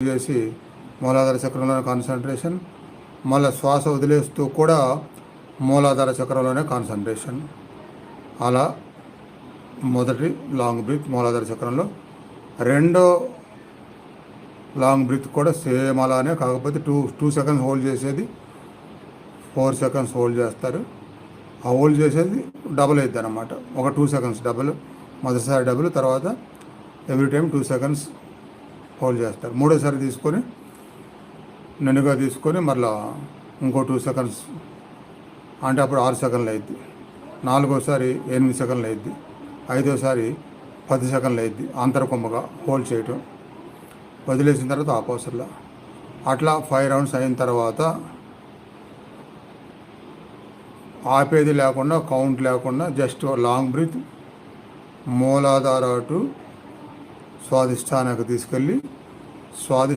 చేసి మూలాధార చక్రంలోనే కాన్సన్ట్రేషన్ మళ్ళీ శ్వాస వదిలేస్తూ కూడా మూలాధార చక్రంలోనే కాన్సన్ట్రేషన్ అలా మొదటి లాంగ్ బ్రీత్ మూలాధార చక్రంలో. రెండో లాంగ్ బ్రీత్ కూడా సేమ్ అలానే కాకపోతే టూ టూ సెకండ్స్ హోల్డ్ చేసేది ఫోర్ సెకండ్స్ హోల్డ్ చేస్తారు. ఆ హోల్డ్ చేసేది డబుల్ అవుతుంది అనమాట ఒక టూ సెకండ్స్ డబుల్ మొదటిసారి డబుల్ తర్వాత every time two seconds hold చేస్తారు. మూడోసారి తీసుకొని నిన్నుగా తీసుకొని మళ్ళా ఇంకో టూ సెకండ్స్ అంటే అప్పుడు ఆరు సెకండ్లు అయింది నాలుగోసారి ఎనిమిది సెకండ్లు అయింది ఐదోసారి పది సెకండ్లు అవుద్ది అంతరకొమ్మగా హోల్డ్ చేయటం. వదిలేసిన తర్వాత ఆపోజిట్లో అట్లా ఫైవ్ రౌండ్స్ అయిన తర్వాత ఆపేది లేకుండా కౌంట్ లేకుండా just long breath Muladhara to స్వాదిష్టానికి తీసుకెళ్ళి స్వాది